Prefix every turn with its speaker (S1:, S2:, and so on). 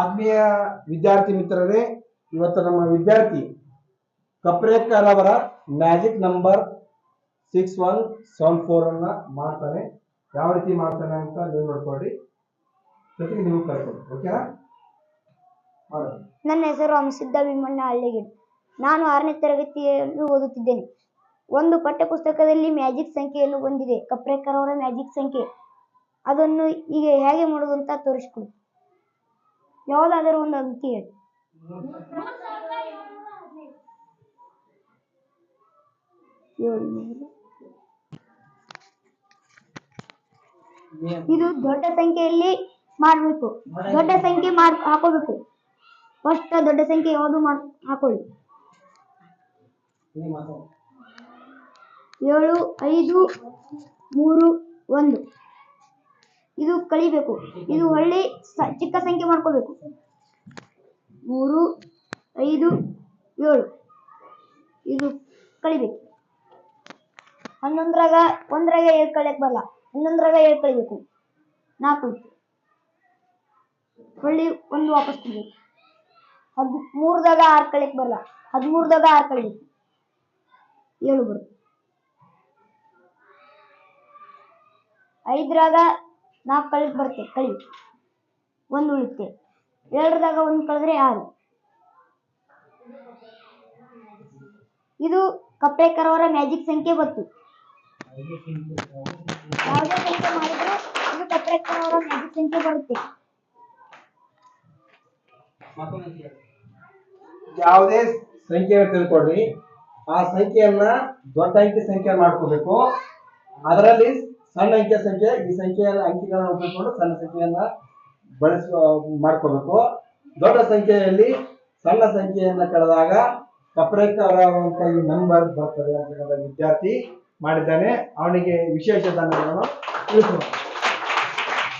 S1: ಆತ್ಮೀಯ ವಿದ್ಯಾರ್ಥಿ ಮಿತ್ರರೇ, ಇವತ್ತು ನಮ್ಮ ವಿದ್ಯಾರ್ಥಿ ಕಪ್ರೇಕರ್ ಅವರ magic number six one seven four ಅನ್ನ ಮಾಡ್ತಾನೆ. ಯಾವ ರೀತಿ ಮಾಡ್ತಾನೆ ಅಂತ ನೀವು ನೋಡ್ಕೊಳ್ಳಿ. ಜೊತೆಗೆ ನೀವು ಕರ್ಕೊಳ್ಳಿ ಓಕೆನಾ?
S2: ನನ್ನ ಹೆಸರು ಹಂಸಿದ್ದ ಭೀಮಣ್ಣ ಹಳ್ಳಿಗಿಡ್. ನಾನು ಆರನೇ ತರಗತಿಯಲ್ಲಿ ಓದುತ್ತಿದ್ದೇನೆ. ಒಂದು ಪಠ್ಯಪುಸ್ತಕದಲ್ಲಿ ಮ್ಯಾಜಿಕ್ ಸಂಖ್ಯೆಯನ್ನು ಹೊಂದಿದೆ. ಕಪ್ರೇಕರ್ ಅವರ ಮ್ಯಾಜಿಕ್ ಸಂಖ್ಯೆ. ಅದನ್ನು ಈಗ ಹೇಗೆ ಮಾಡುವುದು ಅಂತ ತೋರಿಸಿಕೊಡಿ. ಯಾವುದಾದರೂ ಒಂದು ಅಂಕಿ ಹೇಳಿ. ಇದು ದೊಡ್ಡ ಸಂಖ್ಯೆಯಲ್ಲಿ ಮಾಡಬೇಕು ದೊಡ್ಡ ಸಂಖ್ಯೆ ಮಾಡ್ ಹಾಕೋಬೇಕು ಫಸ್ಟ್ ದೊಡ್ಡ ಸಂಖ್ಯೆ ಯಾವುದು ಮಾಡ್ ಹಾಕೊಳ್ಳಿ. ಏಳು, ಐದು, ಮೂರು, ಒಂದು ಇದು ಕಳಿಬೇಕು ಇದು ಒಳ್ಳೆ ಚಿಕ್ಕ ಸಂಖ್ಯೆ ಮಾಡ್ಕೋಬೇಕು. ಮೂರು, ಐದು, ಏಳು. ಇದು ಕಳಿಬೇಕು. ಹನ್ನೊಂದರಾಗ ಒಂದರಾಗ ಏಳು ಕಳಿಯಕ್ ಬರಲ್ಲ. ಹನ್ನೊಂದರಾಗ ಏಳು ಕಳಿಬೇಕು. ನಾಲ್ಕು. ಹೊಳ್ಳಿ ಒಂದು ವಾಪಸ್ ಕೊಡ್ಬೇಕು ಹದ್, ಮೂರದಾಗ ಆರು ಕಳಿಯಕ್ ಬರಲ್ಲ. ಹದಿಮೂರದಾಗ ಆರು ಕಳಿಬೇಕು. ಏಳು ಬರುತ್ತೆ. ಐದರಾಗ ನಾಲ್ಕು ಕಳಿಕ್ ಬರುತ್ತೆ. ಕಳಿ ಒಂದು ಉಳಿತೆ ಎರಡರಾಗ ಒಂದು ಕಳೆದ್ರೆ ಆರು. ಇದು ಕಪ್ಪೇಕರ್ ಅವರ ಮ್ಯಾಜಿಕ್ ಸಂಖ್ಯೆ ಬತ್ತು ಯಾವುದೇ ಸಂಖ್ಯೆ ಮಾಡಿದ್ರೆ ಇದು ಕಪ್ಪೇಕರ್ ಮ್ಯಾಜಿಕ್ ಸಂಖ್ಯೆ ಬರುತ್ತೆ.
S1: ಯಾವುದೇ ಸಂಖ್ಯೆ ತಿಳ್ಕೊಡ್ರಿ ಆ ಸಂಖ್ಯೆಯನ್ನ ದೊಡ್ಡ ಅಂಕಿ ಸಂಖ್ಯೆ ಮಾಡ್ಕೋಬೇಕು. ಅದರಲ್ಲಿ ಸಣ್ಣ ಅಂಕೆ ಸಂಖ್ಯೆ, ಈ ಸಂಖ್ಯೆಯ ಅಂಕಿಗಳನ್ನ ಉಪಯೋಗಿಸಿಕೊಂಡು ಸಣ್ಣ ಸಂಖ್ಯೆಯನ್ನ ಬಳಸ ಮಾಡ್ಕೋಬೇಕು. ದೊಡ್ಡ ಸಂಖ್ಯೆಯಲ್ಲಿ ಸಣ್ಣ ಸಂಖ್ಯೆಯನ್ನ ಕಳೆದಾಗ ಅವರ ಈ ನಂಬರ್ ಬರ್ತದೆ ಅಂತ ವಿದ್ಯಾರ್ಥಿ ಮಾಡಿದ್ದಾನೆ. ಅವನಿಗೆ ವಿಶೇಷ ಧನಗಳನ್ನು ತಿಳಿಸೋಣ